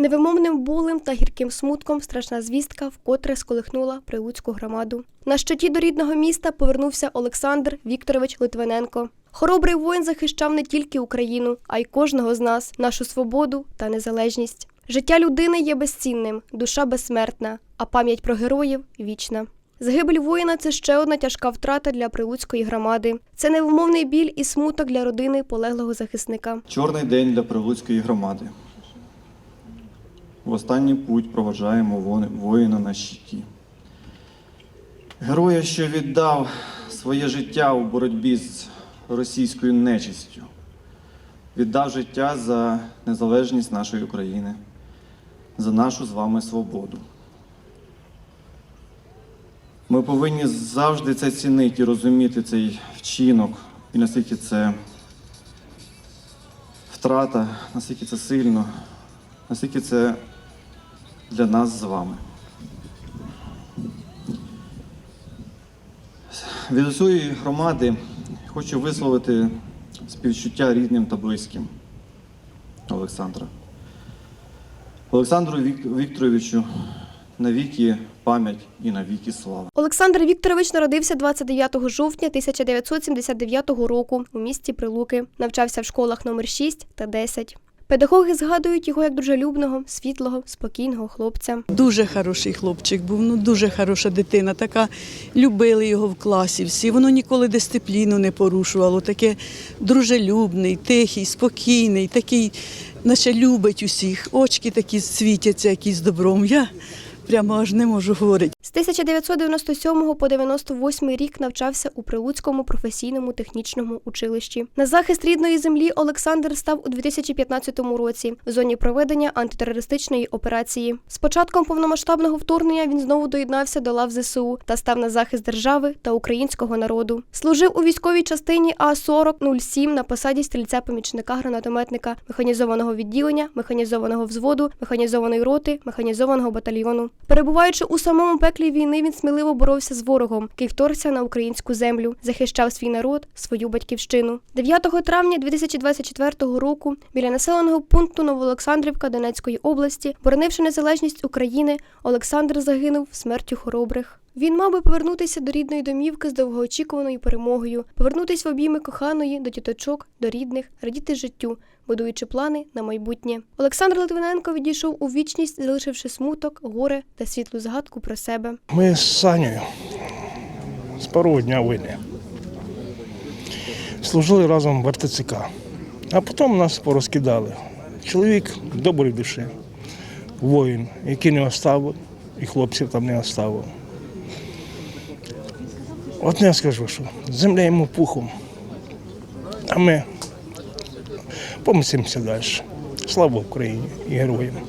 Невимовним болем та гірким смутком страшна звістка вкотре сколихнула прилуцьку громаду. На щиті до рідного міста повернувся Олександр Вікторович Литвиненко. Хоробрий воїн захищав не тільки Україну, а й кожного з нас, нашу свободу та незалежність. Життя людини є безцінним, душа безсмертна, а пам'ять про героїв вічна. Загибель воїна це ще одна тяжка втрата для прилуцької громади. Це невимовний біль і смуток для родини полеглого захисника. Чорний день для Прилуцької громади. В останній путь проважаємо вон- воїна на щиті. Героя, що віддав своє життя у боротьбі з російською нечистю, віддав життя за незалежність нашої України, за нашу з вами свободу. Ми повинні завжди це цінити і розуміти цей вчинок, і наскільки це втрата, наскільки це сильно, наскільки це для нас з вами. Від усієї громади хочу висловити співчуття рідним та близьким Олександра. Олександру Вік- Вікторовичу навіки пам'ять і навіки слава. Олександр Вікторович народився 29 жовтня 1979 року у місті Прилуки. Навчався в школах номер 6 та 10. Педагоги згадують його як дружелюбного, світлого, спокійного хлопця. Дуже хороший хлопчик був, ну дуже хороша дитина. Така любили його в класі. Всі воно ніколи дисципліну не порушувало. Таке дружелюбний, тихий, спокійний, такий, наче любить усіх. Очки такі світяться, якісь добром. Я прямо аж не можу говорити. З 1997 по 98 рік навчався у Прилуцькому професійному технічному училищі. На захист рідної землі Олександр став у 2015 році в зоні проведення антитерористичної операції. З початком повномасштабного вторгнення він знову доєднався до лав ЗСУ та став на захист держави та українського народу. Служив у військовій частині А 4007 на посаді стрільця-помічника гранатометника механізованого відділення, механізованого взводу, механізованої роти, механізованого батальйону. Перебуваючи у самому пеклі війни, він сміливо боровся з ворогом, який вторгся на українську землю, захищав свій народ, свою батьківщину. 9 травня 2024 року біля населеного пункту Новоолександрівка Донецької області, боронивши незалежність України, Олександр загинув смертю хоробрих. Він мав би повернутися до рідної домівки з довгоочікуваною перемогою, повернутися в обійми коханої, до тіточок, до рідних, радіти життю, будуючи плани на майбутнє. Олександр Литвиненко відійшов у вічність, залишивши смуток, горе та світлу згадку про себе. Ми з Санєю з першого дня війни служили разом в РТЦК, а потім нас порозкидали. Чоловік добрий душі, воїн, який не оставив, і хлопців там не оставив. Я скажу, що земля йому пухом, а ми помисимося далі. Слава Україні і героям!